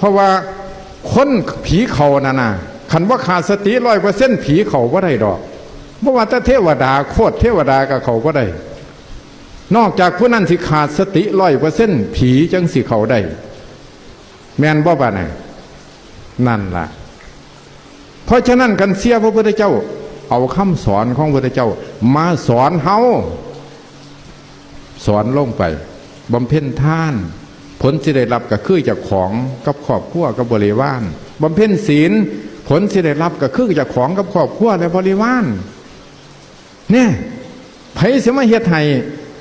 เพราะว่าคนผีเขาน่ะนะคันว่าขาดสติร้อยเปอร์เซ็นต์ผีเขาว่าได้ดอกเพราะว่าถ้าเทวดาโคตรเทวดากับเขาก็ได้ นอกจากผู้นั้นสิขาดสติร้อยเปอร์เซ็นต์ผีจังสิเขาได้ แมนบ่บ่าน่ะนั่นล่ะ เพราะฉะนั้นกันเสียพระพุทธเจ้า เอาคำสอนของพระพุทธเจ้า มาสอนเฮาสอนลงไปบำเพ็ญท่าน ผลที่ได้รับก็คือจากของกับครอบครัวกับบริวารบำเพ็ญศีล ผลที่ได้รับก็คือจากของกับครอบครัวและบริวารเนี่ยไผสมาเฮ็ดให้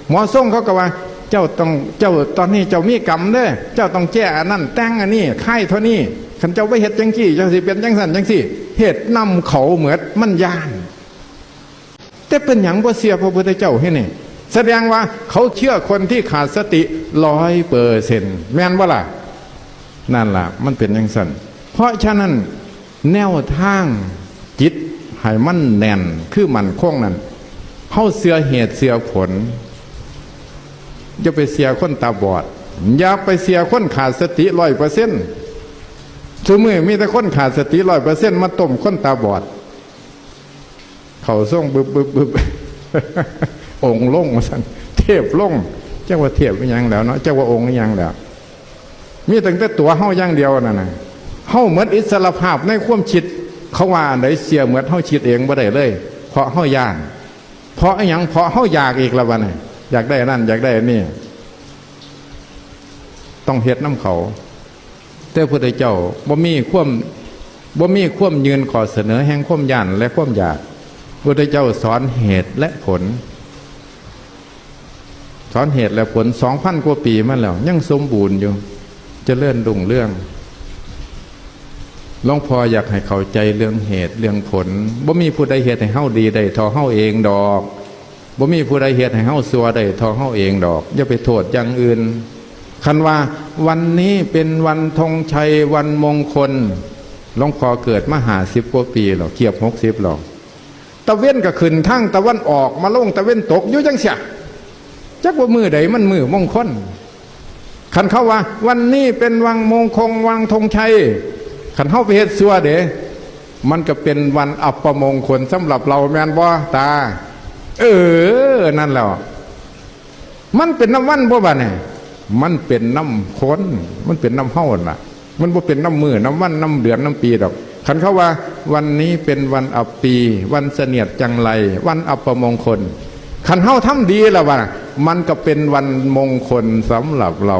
หมอส่งเขาก็ว่า เจ้าต้องเจ้าตอนนี้เจ้ามีกรรมเด้อเจ้าต้องแก้อันนั้นแต่งอันนี้ค่ายเท่านี้คันเจ้าไปเฮ็ดจังซี่เจ้าสิเป็นจังสันจังซี่เฮ็ดนำเขาเหมือนมันยาน แต่เป็นหยังบ่เสียพระพุทธเจ้าให้เนี่ย แสดงว่าเขาเชื่อคนที่ขาดสติร้อยเปอร์เซ็นต์แม่นว่าล่ะ นั่นล่ะ มันเป็นอย่างสั้นเพราะฉะนั้นแนวทางจิตให้มันแน่นคือมันคงนั้นเข้าเสือเหตุเสือผลอย่าไปเสียคนตาบอด อย่าไปเสียคนขาดสติร้อยเปอร์เซ็นต์สมือมีแต่คนขาดสติร้อยเปอร์เซ็นต์มาต้มคนตาบอด เขาส่งบึบบึบบึบ องค์ลงสันเทพลงเจ้าว่าเทพไม่ยังแล้วเนาะเจ้าว่าองค์ยังแล้ว มีตั้งแต่ตัวเฮาอย่างเดียวนั่นน่ะเฮาเหมือนอิสระภาพในความคิด เขาว่าอันเสียเหมือนเฮาคิดเองบ่ได้เลย เพราะเฮาย่านเพราะอยังเพราะเฮาอยากอีกละวันนี้อยากได้นั่น อยากได้นนี้ต้องเฮ็ดน้ำเขา แต่พระพุทธเจ้าบ่มีความบ่มีความยืนขอเสนอแห่งความย่านและความอยากพระพุทธเจ้าสอนเหตุและผล สอนเหตุและผลสองพันกว่าปีมาแล้ว ยังสมบูรณ์อยู่จะเลื่อนรุ่งเรื่องหลวงพ่ออยากให้เข้าใจเรื่องเหตุเรื่องผลบ่มีผู้ใดเหตุให้เฮาดีได้ทอเฮาเองดอกบ่มีผู้ใดเหตุให้เฮาซัวได้ทอเฮาเองดอก อย่าไปโทษอย่างอื่น คันว่าวันนี้เป็นวันธงชัยวันมงคลหลวงพ่อเกิดมาหาสิบกว่าปีหรอกเกียบหกสิบหรอกตะเว้นก็ขึ้นทั้งตะวันออกมาลงตะเว้นตกอยู่จังเสีย จักว่ามือใดมันมือมงคลขันเข้าว่า วันนี้เป็นวังมงคงวังธงชัยขันเข้าไปเฮ็ดซัวเดมันก็เป็นวันอัปมงคลสำหรับเราแมนบ่ตา เออ นั่นแหล้วมันเป็นน้ำวันบ่บ่เนี่ยมันเป็นน้ำค้นมันเป็นน้ำเฮ้าน่ะ มันบ่เป็นน้ำมือน้ำวันน้ำเดือนน้ำปีดอกขันเขาว่า วันนี้เป็นวันอัปปี วันเสนียดจังไร วันอัปมงคลขันเฮาทำดีแล้ววะ มันก็เป็นวันมงคลสำหรับเรา